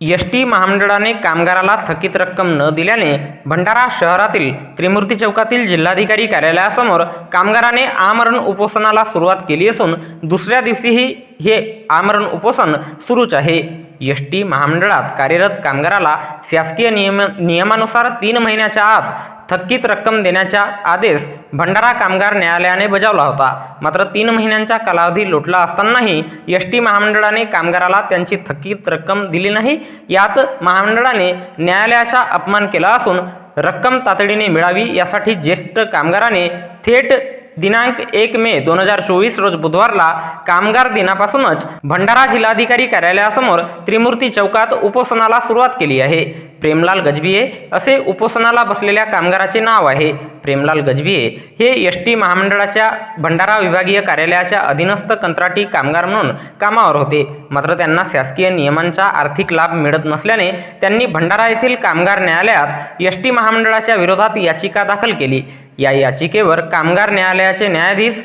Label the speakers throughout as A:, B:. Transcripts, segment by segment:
A: S T महामंडळाने कामगाराला थकीत रक्कम न दिल्याने भंडारा शहरातील त्रिमूर्ती चौकातील जिल्हाधिकारी कार्यालयासमोर कामगाराने आमरण उपोषणाला सुरुवात केली असून दुसऱ्या दिवशीही हे आमरण उपोषण सुरूच आहे. एस टी महामंडळात कार्यरत कामगाराला शासकीय नियम नियमानुसार तीन महिन्याच्या आत थकीत रक्कम देण्याचा आदेश भंडारा कामगार न्यायालयाने बजावला होता. मात्र तीन महिन्यांचा कालावधी लोटला असतानाही एस टी महामंडळाने कामगाराला त्यांची थकीत रक्कम दिली नाही. यात महामंडळाने न्यायालयाचा अपमान केला असून रक्कम तातडीने मिळावी यासाठी ज्येष्ठ कामगाराने थेट दिनांक एक मे दोन हजार चोवीस रोज बुधवारला कामगार दिनापासूनच भंडारा जिल्हाधिकारी कार्यालयासमोर त्रिमूर्ती चौकात उपोषणाला सुरुवात केली आहे. प्रेमलाल गजबिये असे उपोषणाला बसलेल्या कामगाराचे नाव आहे. प्रेमलाल गजबिये हे एस टी महामंडळाच्या भंडारा विभागीय कार्यालयाच्या अधीनस्थ कंत्राटी कामगार म्हणून कामावर होते. मात्र त्यांना शासकीय नियमांचा आर्थिक लाभ मिळत नसल्याने त्यांनी भंडारा येथील कामगार न्यायालयात एस टी महामंडळाच्या विरोधात याचिका दाखल केली. या याचिकेवर कामगार न्यायालयाचे न्यायाधीश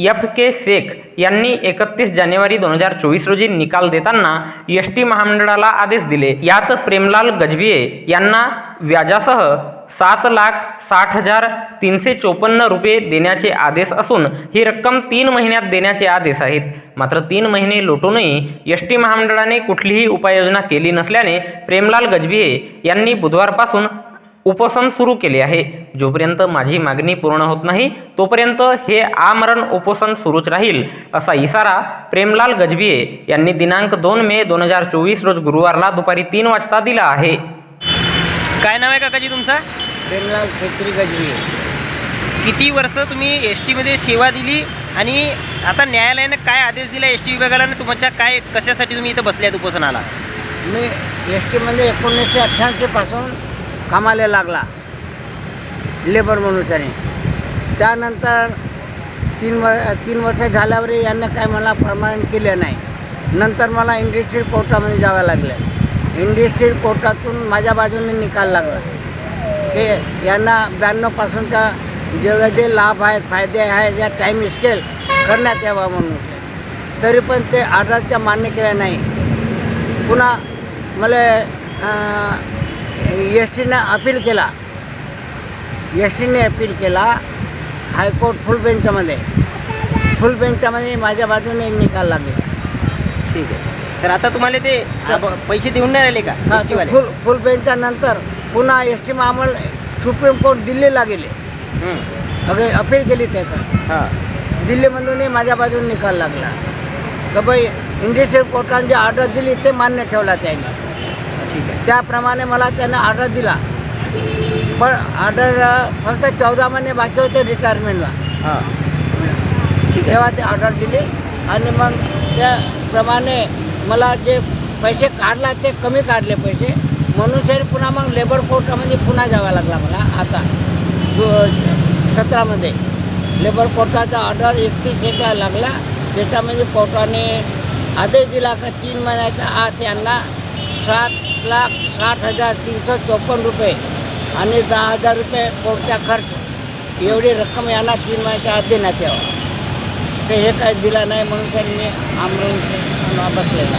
A: एफ के शेख यांनी एकतीस जानेवारी दोन हजार चोवीस रोजी निकाल देताना एस टी महामंडळाला आदेश दिले. यात प्रेमलाल गजबिये यांना व्याजासह सात लाख साठ हजार तीनशे चोपन्न रुपये देण्याचे आदेश असून ही रक्कम तीन महिन्यात देण्याचे आदेश आहेत. मात्र तीन महिने लोटूनही एस टी महामंडळाने कुठलीही उपाययोजना केली नसल्याने प्रेमलाल गजबिये यांनी बुधवारपासून उपोषण सुरू केले आहे. जोपर्यंत माझी मागणी पूर्ण होत नाही तोपर्यंत हे आमरण उपोषण सुरूच राहील असा इशारा प्रेमलाल गजभिये यांनी दिनांक दोन मे दोन हजार चोवीस रोज गुरुवारला दुपारी तीन वाजता दिला आहे.
B: काय नाव आहे काकाजी तुमचा?
C: प्रेमलाल खेत्री गजवी
B: किती वर्ष तुम्ही एस टीमध्ये सेवा दिली आणि आता न्यायालयानं काय आदेश दिला एस टी विभागाला आणि तुमच्या काय कशासाठी तुम्ही इथं बसल्यात उपोषणाला
C: मी एस टीमध्ये एकोणीसशे अठ्ठ्याऐंशीपासून कामाला लागला. लेबर म्हणूनच्याने त्यानंतर तीन व तीन वर्ष झाल्यावर यांना काय मला परमानंट केलं नाही. नंतर मला इंडस्ट्रीयल कोर्टामध्ये जावं लागलं. इंडस्ट्रीयल कोर्टातून माझ्या बाजूने निकाल लागला. हे यांना ब्याण्णवपासूनच्या जेवढे जे लाभ आहेत फायदे आहेत या टाईम स्केल करण्यात यावा म्हणून. तरी पण ते ऑर्डरच्या मान्य केल्या नाही. पुन्हा मला एस टीनं अपील केला. एस टीने अपील केला हायकोर्ट फुल बेंचमध्ये. फुल बेंचमध्ये माझ्या बाजूने निकाल लागला.
B: ठीक आहे. तर आता तुम्हाला ते पैसे देऊन नाही राहिले का?
C: हा,
B: ST
C: तो
B: वाले?
C: फुल फुल बेंचच्या नंतर पुन्हा एस टी महामंडळ सुप्रीम कोर्ट दिल्लीला गेले. अगे अपील केली त्याचं.
B: हां.
C: दिल्लीमधूनही माझ्या बाजूने निकाल लागला. तर बाई इंडियन कोर्टाने जे ऑर्डर दिली ते मान्य ठेवला त्यांनी.
B: ठीक आहे.
C: त्याप्रमाणे मला त्यानं ऑर्डर दिला. पण ऑर्डर फक्त चौदा महिने बाकी होते रिटायरमेंटला
B: हां.
C: तेव्हा ते ऑर्डर दिली. आणि मग त्याप्रमाणे मला जे पैसे काढला ते कमी काढले पैसे. म्हणून सर पुन्हा मग लेबर कोर्टामध्ये पुन्हा जावं लागला मला आता. दो सतरामध्ये लेबर कोर्टाचा ऑर्डर एकतीस एका लागला. त्याच्यामध्ये कोर्टाने आदेश दिला का तीन महिन्याच्या आत यांना सात लाख साठ हजार तीनशे चोपन्न रुपये आणि दहा हजार रुपये कोर्टचा खर्च. एवढी रक्कम यांना तीन महिन्याच्या आत देण्यात यावं. ते हे काय दिलं नाही म्हणून त्यांनी आमरून बसलेला